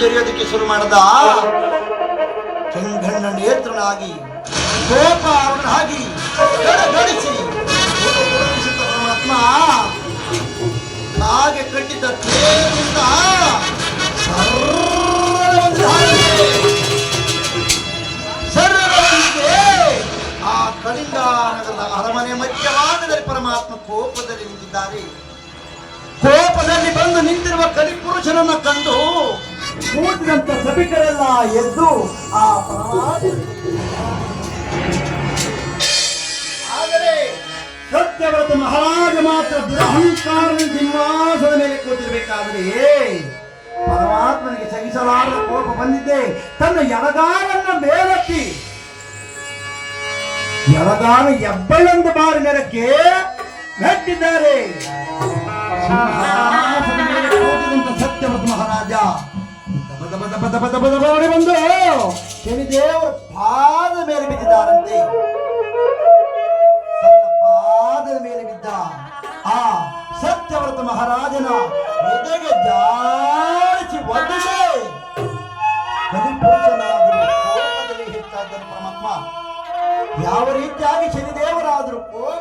ಜರಿಯೋದಕ್ಕೆ ಶುರು ಮಾಡದ ಕೆಂಗಣ್ಣ ನೇತ್ರನಾಗಿ, ಕೋಪ ಅವನಾಗಿ ಪರಮಾತ್ಮ ಹಾಗೆ ಕಟ್ಟಿದ್ದ ತೇರಿಂದ ಆ ಅರಮನೆ ಮಧ್ಯಭಾಗದಲ್ಲಿ ಪರಮಾತ್ಮ ಕೋಪದಲ್ಲಿ ನಿಂತಿದ್ದಾರೆ. ಕೋಪದಲ್ಲಿ ಬಂದು ನಿಂತಿರುವ ಕಲಿಪುರುಷನನ್ನ ಕಂಡು ಕೂತಿದಂತ ಸಭಿಕರೆಲ್ಲ ಎದ್ದು ಆ ಆದರೆ ಸತ್ಯವ್ರತ ಮಹಾರಾಜ ಮಾತ್ರ ದುರಹಂಕಾರ ಸಿಂಹಾಸದ ಮೇಲೆ ಕೂತಿರ್ಬೇಕಾದ್ರೆ ಪರಮಾತ್ಮನಿಗೆ ಸಹಿಸಲಾರದ ಕೋಪ ಬಂದಿದ್ದೆ ತನ್ನ ಎಡಗಾಲನ್ನ ಮೇಲಕ್ಕಿ. ಎಡಗಾಲ ಎಬ್ಬಳಂದ ಬಾರಿ ನೆಲಕ್ಕೆ ನೆಟ್ಟಿದ್ದಾರೆ. ಸತ್ಯವ್ರತ ಮಹಾರಾಜ ಪದ ಪದ ಪದ ಪದ ದಬ ಓಡಿ ಬಂದು. ಶನಿದೇವರ ಪಾದ ಮೇಲೆ ಬಿದ್ದಿದ್ದಾರಂತೆ. ತನ್ನ ಪಾದದ ಮೇಲೆ ಬಿದ್ದ ಆ ಸತ್ಯವ್ರತ ಮಹಾರಾಜನ ಎದೆಗೆ ಜಾರಿಸಿ ಒದ್ದಿದೆ ಬಲಿಪುರುಷನಾದರೂ ಕೋಪದಲ್ಲಿ ಹೆಚ್ಚಾದ ಪರಮಾತ್ಮ ಯಾವ ರೀತಿಯಾಗಿ ಶನಿದೇವರಾದರೂ ಕೋಪದಲ್ಲಿ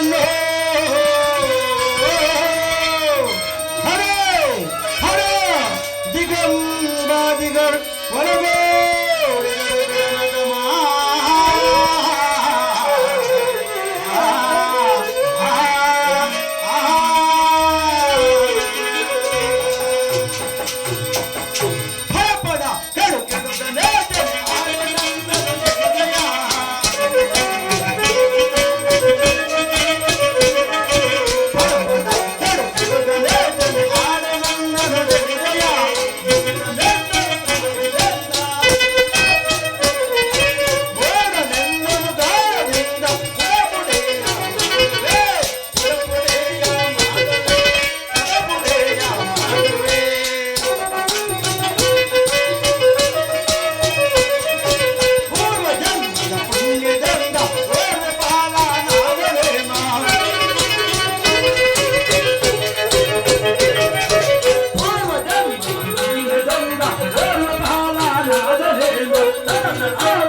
know Oh.